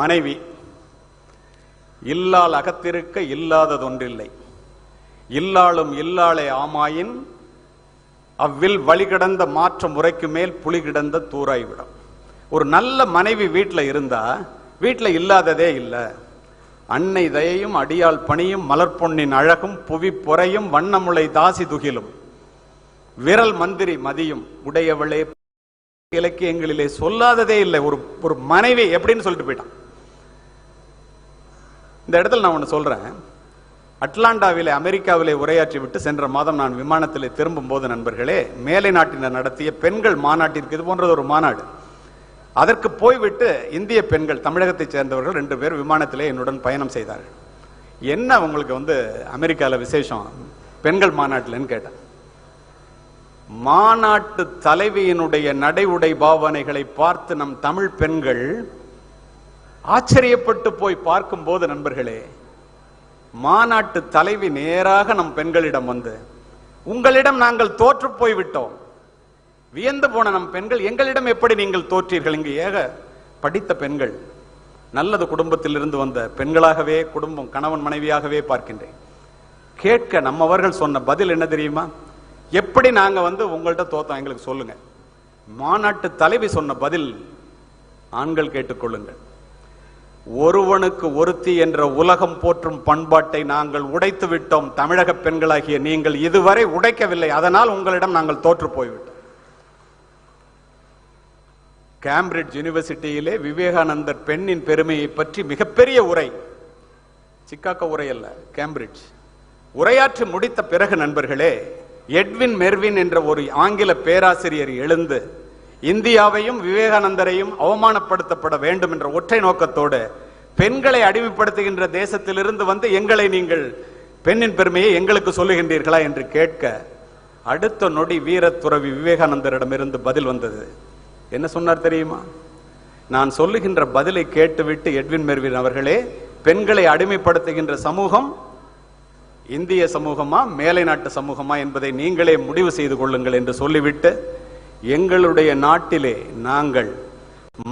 மனைவி. இல்லால் அகத்திருக்க இல்லாததொன்றில்லை. இல்லாளும் இல்லாளே ஆமாயின் அவ்வில் வழிகிடந்த மாற்ற முறைக்கு மேல் புலி கிடந்த தூராய்விடும். ஒரு நல்ல மனைவி வீட்டில் இருந்தா வீட்டில் இல்லாததே இல்லை. அன்னை தயையும் அடியாள் பணியும் மலர்பொன்னின் அழகும் புவி பொறையும் வண்ணமுளை தாசி துகிலும். விரல் மந்திரி மதியும் உடையவளே இலக்கியங்களிலே சொல்லாததே இல்லை. ஒரு ஒரு மனைவி எப்படின்னு சொல்லிட்டு போயிட்டான். இந்த இடத்துல நான் ஒன்று சொல்றேன். அட்லாண்டாவிலே அமெரிக்காவிலே உரையாற்றி விட்டு சென்ற மாதம் நான் விமானத்திலே திரும்பும் போது நண்பர்களே மேலை நாட்டினர் நடத்திய பெண்கள் மாநாட்டிற்கு இது போன்றது ஒரு மாநாடு. அதற்கு போய்விட்டு இந்திய பெண்கள் தமிழகத்தைச் சேர்ந்தவர்கள் ரெண்டு பேர் விமானத்திலே என்னுடன் பயணம் செய்தார்கள். என்ன உங்களுக்கு வந்து அமெரிக்காவில் விசேஷம்? பெண்கள் மாநாட்டில்னு கேட்டேன். மாநாட்டு தலைவியினுடைய நடை உடை பாவனைகளை பார்த்து நம் தமிழ் பெண்கள் ஆச்சரியப்பட்டு போய் பார்க்கும் போது நண்பர்களே மாநாட்டு தலைவி நேராக நம் பெண்களிடம் வந்து உங்களிடம் நாங்கள் தோற்று போய் விட்டோம். வியந்து போன நம் பெண்கள் எங்களிடம் எப்படி நீங்கள் தோற்றீர்கள்? இங்கு ஏக படித்த பெண்கள் நல்லது குடும்பத்திலிருந்து வந்த பெண்களாகவே குடும்பம் கணவன் மனைவியாகவே பார்க்கின்றேன். கேட்க நம்மவர்கள் சொன்ன பதில் என்ன தெரியுமா? எப்படி நாங்க வந்து உங்கள்கிட்ட தோத்தோம்? எங்களுக்கு சொல்லுங்க. மாநாட்டு தலைவி சொன்ன பதில் ஆண்கள் கேட்டுக்கொள்ளுங்கள் ஒருவனுக்கு ஒருத்தி என்ற உலகம் போற்றும் பண்பாட்டை நாங்கள் உடைத்து விட்டோம். தமிழக பெண்களாகிய நீங்கள் இதுவரை உடைக்கவில்லை. அதனால் உங்களிடம் நாங்கள் தோற்று போய்விட்டோம். கேம்பிரிட்ஜ் யூனிவர்சிட்டியிலே விவேகானந்தர் பெண்ணின் பெருமையை பற்றி மிகப்பெரிய உரை. சிக்காக்க உரை அல்ல கேம்பிரிட்ஜ். உரையாற்றி முடித்த பிறகு நண்பர்களே எட்வின் மெர்வின் என்ற ஒரு ஆங்கில பேராசிரியர் எழுந்து இந்தியாவையும் விவேகானந்தரையும் அவமானப்படுத்தப்பட வேண்டும் என்ற ஒற்றை நோக்கத்தோடு பெண்களை அடிமைப்படுத்துகின்ற தேசத்திலிருந்து வந்து எங்களை நீங்கள் பெண்ணின் பெருமையை எங்களுக்கு சொல்லுகின்றீர்களா என்று கேட்க அடுத்த நொடி வீரத்துறவி விவேகானந்தரிடமிருந்து பதில் வந்தது. என்ன சொன்னார் தெரியுமா? நான் சொல்லுகின்ற பதிலை கேட்டுவிட்டு எட்வின் மெர்வின் அவர்களே பெண்களை அடிமைப்படுத்துகின்ற சமூகம் இந்திய சமூகமா மேலை நாட்டு சமூகமா என்பதை நீங்களே முடிவு செய்து கொள்ளுங்கள் என்று சொல்லிவிட்டு எங்களுடைய நாட்டிலே நாங்கள்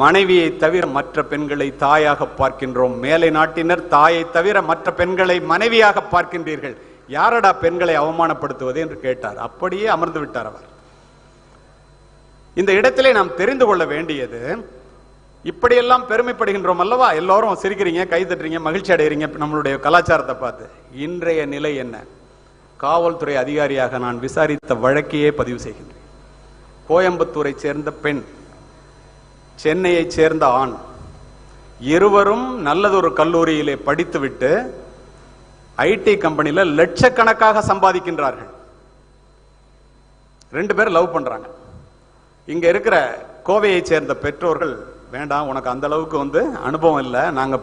மனைவியை தவிர மற்ற பெண்களை தாயாக பார்க்கின்றோம். மேலை நாட்டினர் தாயை தவிர மற்ற பெண்களை மனைவியாக பார்க்கின்றீர்கள். யாரடா பெண்களை அவமானப்படுத்துவது என்று கேட்டார். அப்படியே அமர்ந்து விட்டார் அவர். இந்த இடத்திலே நாம் தெரிந்து கொள்ள வேண்டியது இப்படியெல்லாம் பெருமைப்படுகின்றோம் அல்லவா? எல்லோரும் சிரிக்கிறீங்க கை தட்டுறீங்க மகிழ்ச்சி அடைகிறீங்க நம்மளுடைய கலாச்சாரத்தை பார்த்து. இன்றைய நிலை என்ன? காவல்துறை அதிகாரியாக நான் விசாரித்த வழக்கையே பதிவு செய்கின்றேன். கோயம்புத்தூரை சேர்ந்த பெண் சென்னையைச் சேர்ந்த ஆண். இருவரும் நல்லதொரு கல்லூரியிலே படித்துவிட்டு ஐடி கம்பெனியில லட்சக்கணக்காக சம்பாதிக்கின்றார்கள். ரெண்டு பேரும் லவ் பண்றாங்க. இங்க இருக்கிற கோவையை சேர்ந்த பெற்றோர்கள் வேண்டாம் உனக்கு அந்த அளவுக்கு வந்து அனுபவம் இல்லை நாங்க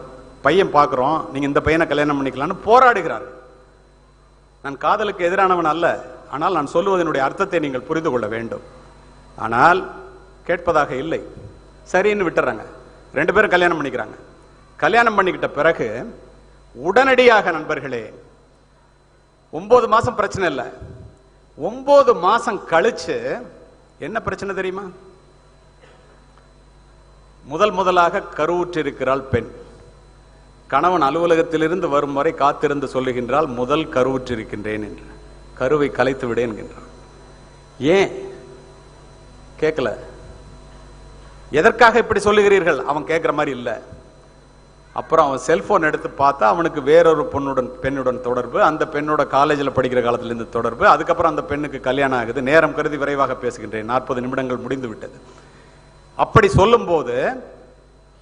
பையன் பார்க்குறோம் நீங்க இந்த பையனை கல்யாணம் பண்ணிக்கலாம்னு போராடுகிறார்கள். நான் காதலுக்கு எதிரானவன் அல்ல ஆனால் நான் சொல்லுவதனுடைய அர்த்தத்தை நீங்கள் புரிந்து கொள்ள வேண்டும். ஆனால் கேட்பதாக இல்லை. சரின்னு விட்டுறாங்க. ரெண்டு பேரும் கல்யாணம் பண்ணிக்கிறாங்க. கல்யாணம் பண்ணிக்கிட்ட பிறகு உடனடியாக நண்பர்களே ஒன்பது மாசம் பிரச்சனை இல்லை. ஒன்பது மாசம் கழிச்சு என்ன பிரச்சனை தெரியுமா? முதல் முதலாக கருவுற்றிருக்கிறாள் பெண். கணவன் அலுவலகத்திலிருந்து வரும் வரை காத்திருந்து சொல்லுகின்றால் முதல் கருவுற்றிருக்கின்றேன் என்று. கருவை கலைத்து விடேன் என்கின்றான். ஏன்? கேட்கல எதற்காக இப்படி சொல்லுகிறீர்கள்? அவன் கேட்கிற மாதிரி இல்லை. அப்புறம் அவன் செல்போன் எடுத்து பார்த்தா அவனுக்கு வேறொரு பொண்ணுடன் பெண்ணுடன் தொடர்பு. அந்த பெண்ணோட காலேஜில் படிக்கிற காலத்திலேருந்து தொடர்பு. அதுக்கப்புறம் அந்த பெண்ணுக்கு கல்யாணம் ஆகுது. நேரம் கருதி விரைவாக பேசுகின்றேன். நாற்பது நிமிடங்கள் முடிந்து விட்டது. அப்படி சொல்லும்போது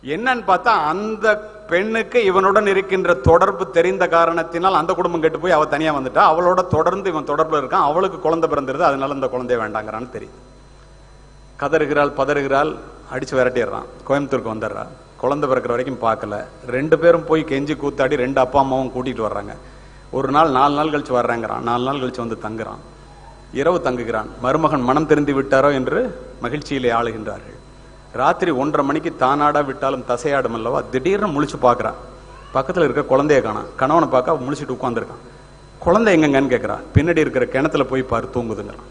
என்னன்னு பார்த்தா அந்த பெண்ணுக்கு இவனுடன் இருக்கின்ற தொடர்பு தெரிந்த காரணத்தினால் அந்த குடும்பம் கெட்டு போய் அவள் தனியா வந்துட்டா. அவளோட தொடர்ந்து இவன் தொடர்புல இருக்கான். அவளுக்கு குழந்தை பிறந்திருது. அதனால இந்த குழந்தைய வேண்டாங்கிறான்னு தெரியுது. கதறுகிறாள் பதறுகிறாள் அடிச்சு விரட்டிடுறான். கோயம்புத்தூருக்கு வந்துடுறான் குழந்தை பிறக்கிற வரைக்கும் பார்க்கல. ரெண்டு பேரும் போய் கெஞ்சி கூத்தாடி ரெண்டு அப்பா அம்மாவும் கூட்டிட்டு வர்றாங்க. ஒரு நாள் நாலு நாள் கழிச்சு வர்றாங்கிறான். நாலு நாள் கழிச்சு வந்து தங்குறான். இரவு தங்குகிறான். மருமகன் மனம் திருந்தி விட்டாரோ என்று மகிழ்ச்சியிலே ஆளுகின்றார்கள். ராத்திரி ஒன்றரை மணிக்கு தானாடா விட்டாலும் தசையாடும் அல்லவா? திடீர்னு முழிச்சு பார்க்குறான் பக்கத்தில் இருக்க குழந்தைய காணான் கணவனை பார்க்க முழிச்சிட்டு உட்காந்துருக்கான் குழந்தை எங்கங்கன்னு கேட்குறான் பின்னாடி இருக்கிற கிணத்துல போய் பாரு தூங்குதுங்கிறான்.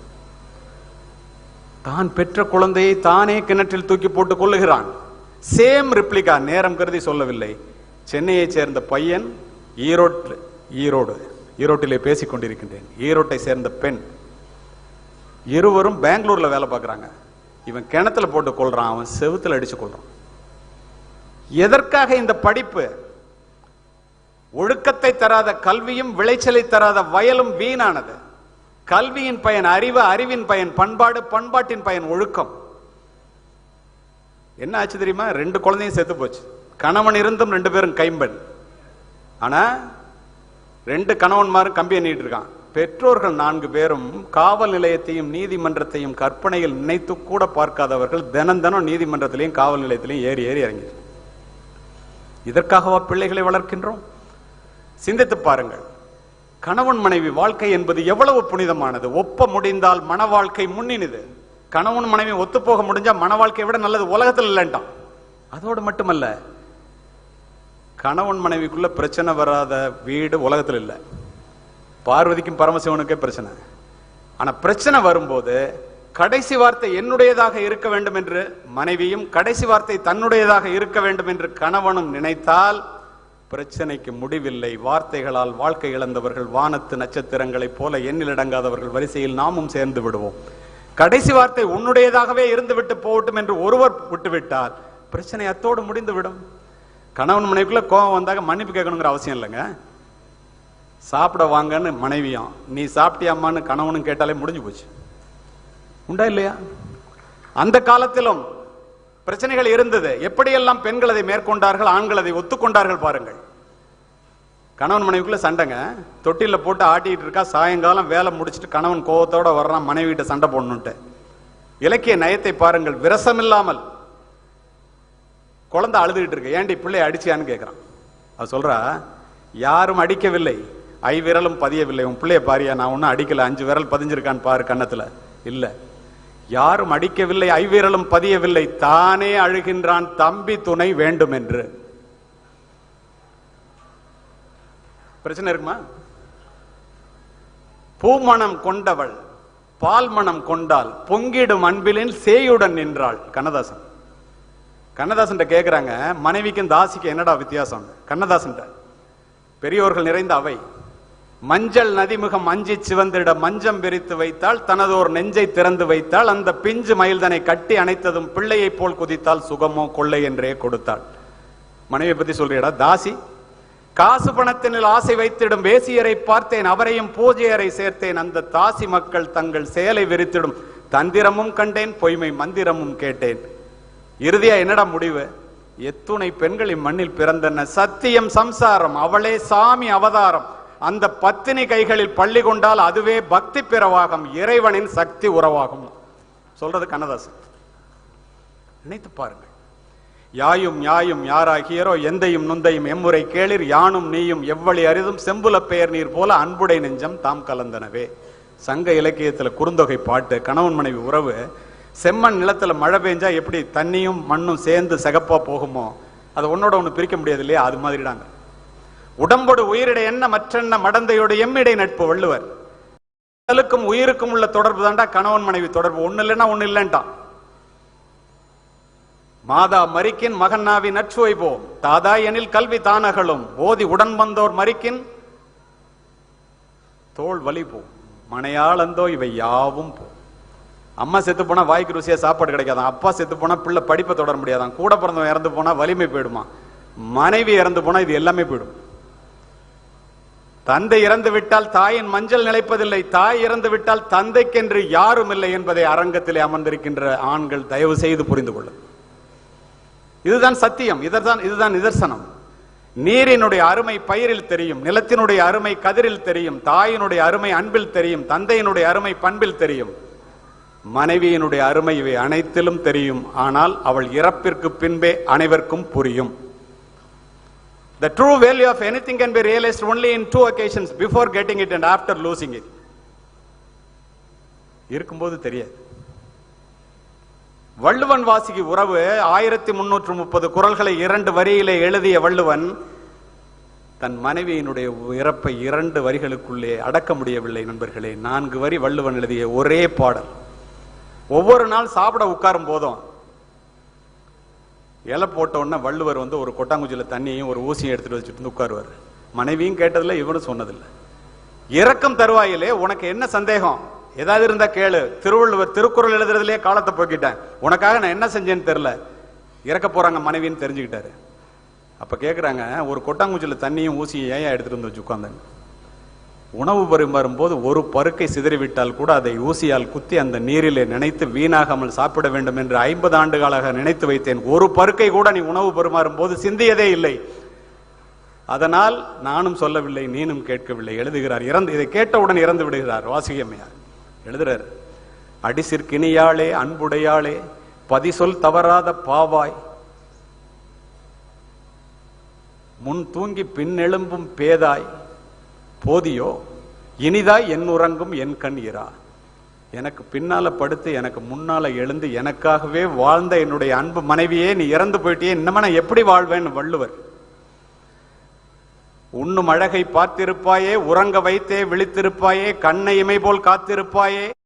தான் பெற்ற குழந்தையை தானே கிணற்றில் தூக்கி போட்டு கொள்ளுகிறான் சேம் ரிப்ளிகா நேரம் கருதி சொல்லவில்லை. சென்னையைச் சேர்ந்த பையன் ஈரோட்டில் ஈரோடு ஈரோட்டிலே பேசிக் கொண்டிருக்கின்றேன். ஈரோட்டை சேர்ந்த பெண். இருவரும் பெங்களூர்ல வேலை பார்க்குறாங்க. இவன் கிணத்துல போட்டு கொள்றான் அவன் செவுத்துல அடிச்சு கொள்றான் எதற்காக இந்த படிப்பு? ஒழுக்கத்தை தராத கல்வியும் விளைச்சலை தராத வயலும் வீணானது. கல்வியின் பயன் அறிவு அறிவின் பயன் பண்பாடு பண்பாட்டின் பயன் ஒழுக்கம். என்ன ஆச்சு தெரியுமா? ரெண்டு குழந்தையும் செத்து போச்சு. கணவன் இருந்தும் ரெண்டு பேரும் கைம்பெண். ஆனா ரெண்டு கணவன்மாரும் கம்பி எண்ணிட்டு இருக்கான். பெற்றோர்கள் நான்கு பேரும் காவல் நிலையத்தையும் நீதிமன்றத்தையும் கற்பனையில் நினைத்து கூட பார்க்காதவர்கள் தினம் தினம் நீதிமன்றத்திலையும் காவல் நிலையத்திலையும் ஏறி ஏறி இறங்கி இதற்காகவா பிள்ளைகளை வளர்க்கின்றோம்? சிந்தித்து பாருங்கள். கணவன் மனைவி வாழ்க்கை என்பது எவ்வளவு புனிதமானது? ஒப்ப முடிந்தால் மன வாழ்க்கை முன்னினுது. கணவன் மனைவி ஒத்து போக முடிஞ்சா மன வாழ்க்கையை விட நல்லது. உலகத்தில் இல்லைன்ட்டான். அதோடு மட்டுமல்ல கணவன் மனைவிக்குள்ள பிரச்சனை வராத வீடு உலகத்தில் இல்லை. பார்வதிக்கும் பரமசிவனுக்கே பிரச்சனை. ஆனா பிரச்சனை வரும்போது கடைசி வார்த்தை என்னுடையதாக இருக்க வேண்டும் என்று மனைவியும் கடைசி வார்த்தை தன்னுடையதாக இருக்க வேண்டும் என்று கணவனும் நினைத்தால் பிரச்சனைக்கு முடிவில்லை. வார்த்தைகளால் வாழ்க்கை இழந்தவர்கள் வானத்து நட்சத்திரங்களைப் போல எண்ணிலடங்காதவர்கள் வரிசையில் நாமும் சேர்ந்து விடுவோம். கடைசி வார்த்தை உன்னுடையதாகவே இருந்துவிட்டு போகட்டும் என்று ஒருவர் விட்டுவிட்டால் பிரச்சனை அத்தோடு முடிந்துவிடும். கணவன் மனைவிக்குள்ள கோபம் வந்தாக மன்னிப்பு கேட்கணுங்கிற அவசியம் இல்லைங்க. சாப்பிட வாங்கன்னு மனைவியும். நீ சாப்பிட்டியாம்மான்னு கணவனும் கேட்டாலே முடிஞ்சு போச்சு. உண்டா இல்லையா? அந்த காலத்திலும் பிரச்சனைகள் இருந்தது. எப்படியெல்லாம் பெண்கள் அதை மேற்கொண்டார்கள் ஆண்கள் அதை ஒத்துக்கொண்டார்கள் பாருங்கள். கணவன் மனைவிக்குள்ள சண்டைங்க. தொட்டில போட்டு ஆட்டிட்டு இருக்கா சாயங்காலம் வேலை முடிச்சிட்டு கணவன் கோவத்தோட வர்றான் மனைவிட்ட சண்டை போடணுன்ட்டு. இலக்கிய நயத்தை பாருங்கள் விரசமில்லாமல். குழந்தை அழுதுகிட்டு இருக்கு. ஏன்டி பிள்ளை அடிச்சியான்னு கேட்கிறான் அது சொல்றா யாரும் அடிக்கவில்லை. ஐ விரலும் பதியவில்லை. உன் பிள்ளைய பாரியா நான் ஒன்னும் அடிக்கல. அஞ்சு விரல் பதிஞ்சிருக்கான்னு பாரு கண்ணத்துல இல்லை. யாரும் அடிக்கவில்லை ஐவிரலும் பதியவில்லை. தானே அழுகின்றான் தம்பி துணை வேண்டும் என்று பிரச்சனை இருக்குமா? பூமணம் கொண்டவள் பால் மணம் கொண்டால் பொங்கிடும் அன்பிலின் சேயுடன் நின்றாள். கண்ணதாசன். கண்ணதாசன் கேட்குறாங்க மனைவிக்கும் தாசிக்கும் என்னடா வித்தியாசம்? கண்ணதாசன் பெரியோர்கள் நிறைந்த அவை. மஞ்சள் நதிமுகம் அஞ்சி சிவந்திட மஞ்சம் விரித்து வைத்தால் தனதோர் நெஞ்சை திறந்து வைத்தால் அந்த பிஞ்சு மயில்தனை கட்டி அணைத்ததும் பிள்ளையைப் போல் குதித்தால் சுகமோ கொள்ளை என்றே கொடுத்தாள். மனைவி பத்தி சொல்றியடா தாசி காசு பணத்தினில் ஆசை வைத்திடும் வேசியரை பார்த்தேன் அவரையும் பூஜையரை சேர்த்தேன் அந்த தாசி மக்கள் தங்கள் செயலை விரித்திடும். தந்திரமும் கண்டேன் பொய்மை மந்திரமும் கேட்டேன். இறுதியா என்னடா முடிவு? எத்துணை பெண்கள் இம்மண்ணில் பிறந்தன சத்தியம் சம்சாரம் அவளே சாமி அவதாரம். அந்த பத்தினி கைகளில் பள்ளி கொண்டால் அதுவே பக்தி பிறவாகும் இறைவனின் சக்தி உறவாகும். சொல்றது கண்ணதாசன். நினைத்து பாருங்கள். யாயும் யாயும் யாராகியரோ எந்தையும் நுந்தையும் எம்முறை கேளிர் யானும் நீயும் எவ்வளி அரிதும் செம்புல பெயர் நீர் போல அன்புடை நெஞ்சம் தாம் கலந்தனவே. சங்க இலக்கியத்துல குறுந்தொகை பாட்டு கணவன் மனைவி உறவு செம்மண் நிலத்துல மழை பெஞ்சா எப்படி தண்ணியும் மண்ணும் சேர்ந்து சிகப்பா போகுமோ அதை ஒன்னோட ஒண்ணு பிரிக்க முடியாது இல்லையா? அது மாதிரிடாங்க உடம்போடு உயிரிட என்ன மற்றென்ன மடந்தையோடு எம்மிடை நட்பு வள்ளுவர். உடலுக்கும் உயிருக்கும் உள்ள தொடர்பு தாண்டா கணவன் மனைவி தொடர்பு. ஒண்ணு இல்லைன்னா ஒண்ணு இல்லைன்ட்டான். மாதா மறிக்கின் மகன் நாவி நற்சுவை போம் தாதா எனில் கல்வி தானகளும் ஓதி உடன் வந்தோர் மரிக்கின் தோல் வலி போம் மனையாளந்தோ இவை யாவும் போம் அம்மா செத்து போனா வாய்க்கு ருசியா சாப்பாடு கிடைக்காதான் அப்பா செத்து போனா பிள்ளை படிப்பை தொடர முடியாதான் கூட பிறந்தவன் இறந்து போனா வலிமை போயிடுமா? மனைவி இறந்து போனா இது எல்லாமே போயிடும். தந்தை இறந்து விட்டால் தாயின் மஞ்சள் நிலைப்பதில்லை. தாய் இறந்து விட்டால் தந்தைக்கென்று யாரும் இல்லை என்பதை அரங்கத்திலே அமர்ந்திருக்கின்ற ஆண்கள் தயவு செய்து புரிந்து கொள்ளும் இதுதான் சத்தியம். இதுதான் இதுதான் நிதர்சனம். நீரினுடைய அருமை பயிரில் தெரியும் நிலத்தினுடைய அருமை கதிரில் தெரியும் தாயினுடைய அருமை அன்பில் தெரியும் தந்தையினுடைய அருமை பண்பில் தெரியும். மனைவியினுடைய அருமை இவை அனைத்திலும் தெரியும். ஆனால் அவள் இறப்பிற்கு பின்பே அனைவருக்கும் புரியும். The true value of anything can be realized only in two occasions before getting it and after losing it. இருக்கும்போது தெரியாது. வள்ளுவன் வாசிக்கு உறவு ஆயிரத்தி முன்னூற்று முப்பது குரல்களை இரண்டு வரியிலே எழுதிய வள்ளுவன் தன் மனைவியினுடைய இறப்பை இரண்டு வரிகளுக்குள்ளே அடக்க முடியவில்லை நண்பர்களே. நான்கு வரி வள்ளுவன் எழுதிய ஒரே பாடல். ஒவ்வொரு நாள் சாப்பிட உட்காரும் போதும். இலை போட்ட உடனே வள்ளுவர் வந்து ஒரு கொட்டாங்குச்சியில் தண்ணியையும் ஒரு ஊசியும் எடுத்துட்டு வச்சுட்டு வந்து உட்காருவார். மனைவியும் கேட்டதில்ல இவனும் சொன்னதில்லை. இறக்கம் தருவாயிலே உனக்கு என்ன சந்தேகம்? ஏதாவது இருந்தா கேளு. திருவள்ளுவர் திருக்குறள் எழுதுறதுலேயே காலத்தை போக்கிட்டேன். உனக்காக நான் என்ன செஞ்சேன்னு தெரில இறக்க போறாங்க மனைவின்னு தெரிஞ்சுக்கிட்டாரு. அப்ப கேட்குறாங்க ஒரு கொட்டாங்குச்சியில் தண்ணியும் ஊசியும் ஏன் எடுத்துட்டு வந்து வச்சு உட்கார்ந்தாங்க உணவு பரிமாறும் போது ஒரு பருக்கை சிதறிவிட்டால் கூட அதை ஊசியால் குத்தி அந்த நீரிலே நினைத்து வீணாகாமல் சாப்பிட வேண்டும் என்று ஐம்பது ஆண்டுகளாக நினைத்து வைத்தேன். ஒரு பருக்கை கூட நீ உணவு பரிமாறும் போது சிந்தியதே இல்லை. அதனால் நானும் சொல்லவில்லை நீனும் கேட்கவில்லை. எழுதுகிறார் இறந்து இதை கேட்டவுடன் இறந்து விடுகிறார் வாசிகம்மையார் எழுதுறார் அடிசிற்கினியாளே அன்புடையாளே பதிசொல் தவறாத பாவாய். முன் தூங்கி பின்னெழும்பும் பேதாய். போதியோ இனிதாய் என் உறங்கும் என் கண் இரா. எனக்கு பின்னால படுத்து எனக்கு முன்னால எழுந்து எனக்காகவே வாழ்ந்த என்னுடைய அன்பு மனைவியே நீ இறந்து போயிட்டே இன்னமா நான் எப்படி வாழ்வேன்னு வள்ளுவர். உண்ணும் அழகை பார்த்திருப்பாயே உறங்க வைத்தே விழித்திருப்பாயே கண்ணை இமை போல் காத்திருப்பாயே.